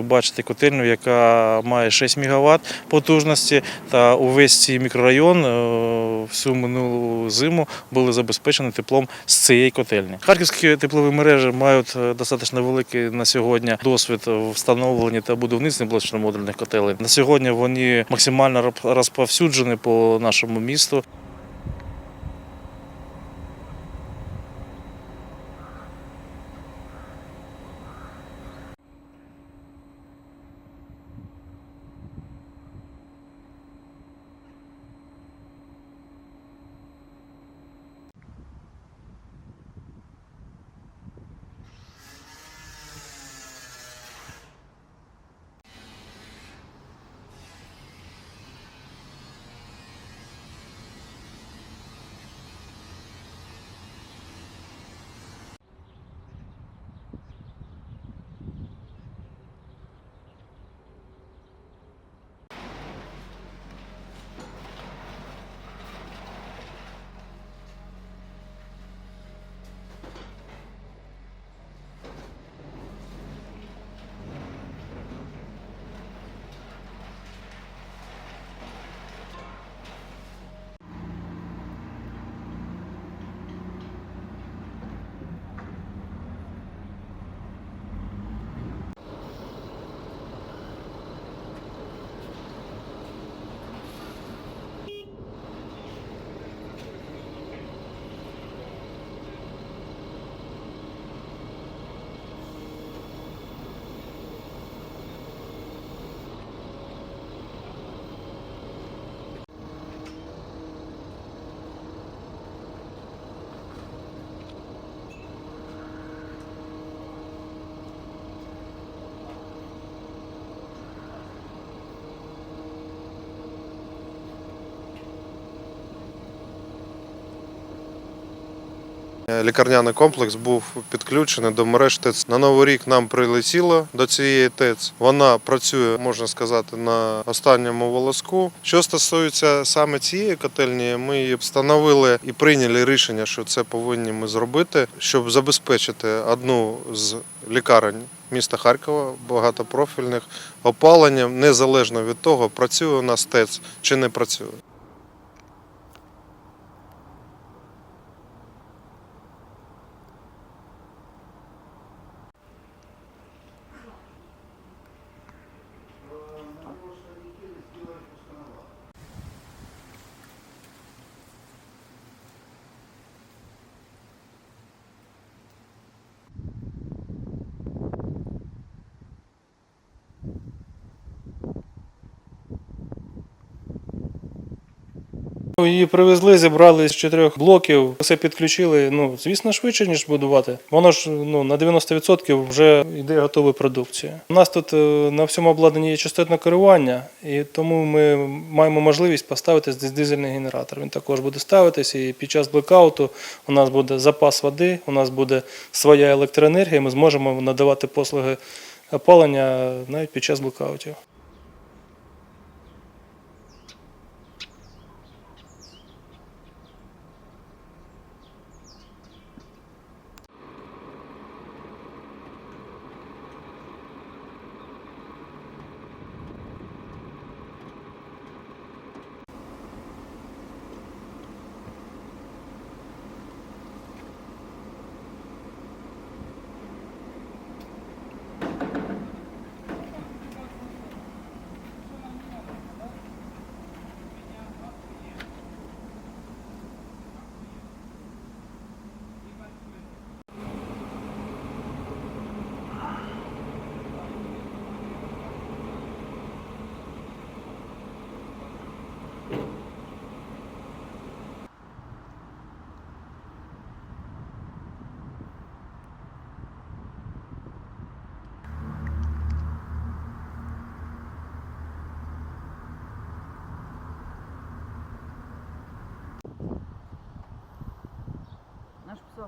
Ви бачите котельню, яка має 6 МВт потужності, та увесь цей мікрорайон е, всю минулу зиму були забезпечені теплом з цієї котельні. Харківські теплові мережі мають е, достатньо великий на сьогодні досвід в встановленні та будівництві блочно-модульних котелень. На сьогодні вони максимально розповсюджені по нашому місту. Лікарняний комплекс був підключений до мереж ТЕЦ. На новий рік нам прилетіло до цієї ТЕЦ. Вона працює, можна сказати, на останньому волоску. Що стосується саме цієї котельні, ми її встановили і прийняли рішення, що це повинні ми зробити, щоб забезпечити одну з лікарень. Міста Харкова багатопрофільних опаленням незалежно від того, працює у нас ТЕЦ чи не працює. Її привезли, зібрали з чотирьох блоків, все підключили. Ну, звісно, швидше, ніж будувати. Воно ж ну, на 90% вже йде готова продукція. У нас тут е, на всьому обладнанні є частотне керування, і тому ми маємо можливість поставити дизельний генератор. Він також буде ставитися, і під час блекауту у нас буде запас води, у нас буде своя електроенергія, ми зможемо надавати послуги опалення навіть під час блекаутів.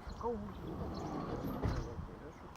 в гугле